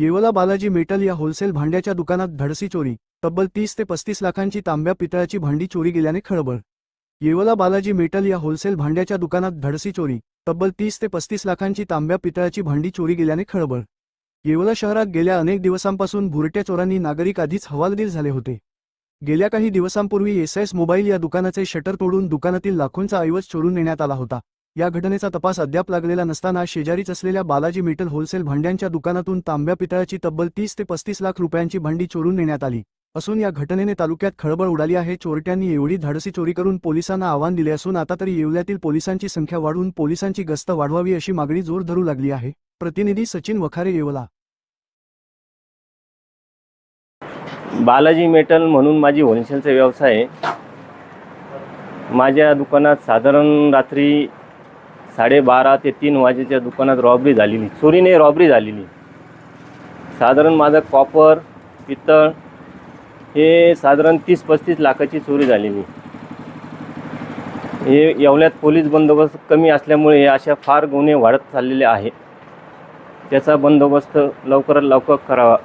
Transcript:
Yeola Balaji metal या wholesale भांड्याच्या दुकानात धडसी चोरी तब्बल तीस ते पस्तीस लाखांची तांब्या पितळाची भांडी चोरी गेल्याने खळबळ. येवला बालाजी मेटल या होलसेल भांड्याच्या दुकानात धडसी चोरी तब्बल तीस ते पस्तीस लाखांची तांब्या पितळाची भांडी चोरी गेल्याने खळबळ. येवला शहरात गेल्या अनेक दिवसांपासून भुरट्या चोरांनी नागरिक आधीच हवालदिल झाले होते. गेल्या काही दिवसांपूर्वी एस एस मोबाईल या दुकानाचे शटर तोडून दुकानातील लाखोंचा ऐवज चोरून नेण्यात आला होता. या घटनेचा तपास अद्याप लागलेला नसताना शेजारीच असलेल्या बालाजी मेटल होलसेल भांड्यांच्या दुकानातून तांब्या पितळाची तब्बल तीस ते पस्तीस लाख रुपयांची भांडी चोरून नेण्यात आली. असून या घटनेने तालुक्यात खळबळ उडाली आहे. चोरट्यांनी एवढी धाडसी चोरी करून पोलिसांना आव्हान दिले असून आता तरी येवल्यातील पोलिसांची संख्या वाढवून पोलिसांची गस्त वाढवावी अशी मागणी जोर धरू लागली आहे. प्रतिनिधी सचिन वखारे येवला. बालाजी मेटल म्हणून माझी होलसेलचा व्यवसाय आहे. माझ्या दुकानात साधारण रात्री साडेबारा ते तीन वाजेच्या दुकानात रॉबरी झालेली. चोरीने रॉबरी झालेली. साधारण माझं कॉपर पितळ हे साधारण तीस पस्तीस लाखाची चोरी झालेली. हे येवल्यात पोलीस बंदोबस्त कमी असल्यामुळे हे अशा फार गुन्हे वाढत चाललेले आहे त्याचा बंदोबस्त लवकरात लवकर करावा.